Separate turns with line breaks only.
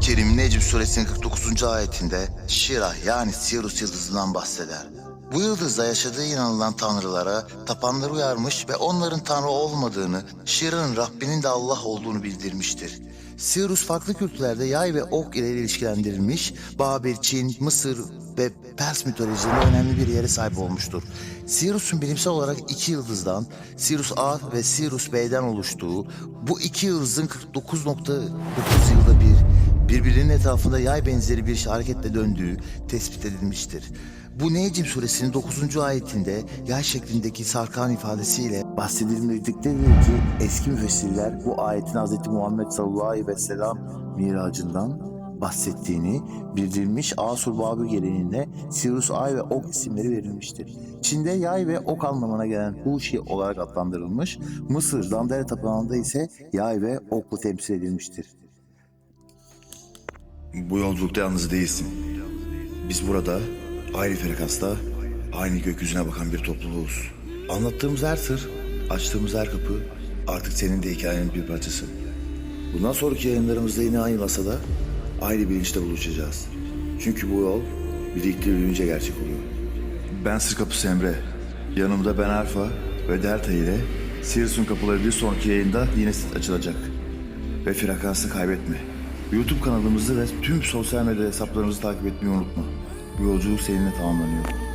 Kerim Necm suresinin 49. ayetinde Şirah yani Sirus yıldızından bahseder. Bu yıldızda yaşadığı inanılan tanrılara tapanları uyarmış ve onların tanrı olmadığını, Şirah'ın Rabbinin de Allah olduğunu bildirmiştir. Sirus farklı kültürlerde yay ve ok ile ilişkilendirilmiş, Babil, Çin, Mısır ve Pers mitolojisinde önemli bir yere sahip olmuştur. Sirus'un bilimsel olarak iki yıldızdan, Sirus A ve Sirus B'den oluştuğu, bu iki yıldızın 49.9 yılda bir birbirinin etrafında yay benzeri bir hareketle döndüğü tespit edilmiştir. Bu Necm suresinin 9. ayetinde yay şeklindeki sarkan ifadesiyle bahsedilmektedir ki eski müfessirler bu ayetin Hz. Muhammed sallallahu aleyhi ve sellem miracından bahsettiğini bildirilmiş Asur Babil geleneğinde Sirius Ay ve Ok isimleri verilmiştir. Çin'de yay ve ok anlamına gelen Huşi olarak adlandırılmış, Mısır Dandere Tapınağı'nda ise yay ve okla temsil edilmiştir.
Bu yolculukta yalnız değilsin. Biz burada aynı frekansta, aynı gökyüzüne bakan bir topluluğuz. Anlattığımız her sır, açtığımız her kapı artık senin de hikayenin bir parçası. Bundan sonraki yayınlarımızda yine aynı masada, aynı bilinçte buluşacağız. Çünkü bu yol birlikte yürüyünce gerçek oluyor. Ben Sır Kapısı Emre. Yanımda Ben Alfa ve Delta ile Sirius'un kapıları bir sonraki yayında yine açılacak. Ve frekansı kaybetme. YouTube kanalımızı ve tüm sosyal medya hesaplarımızı takip etmeyi unutma. Bu yolculuk seninle tamamlanıyor.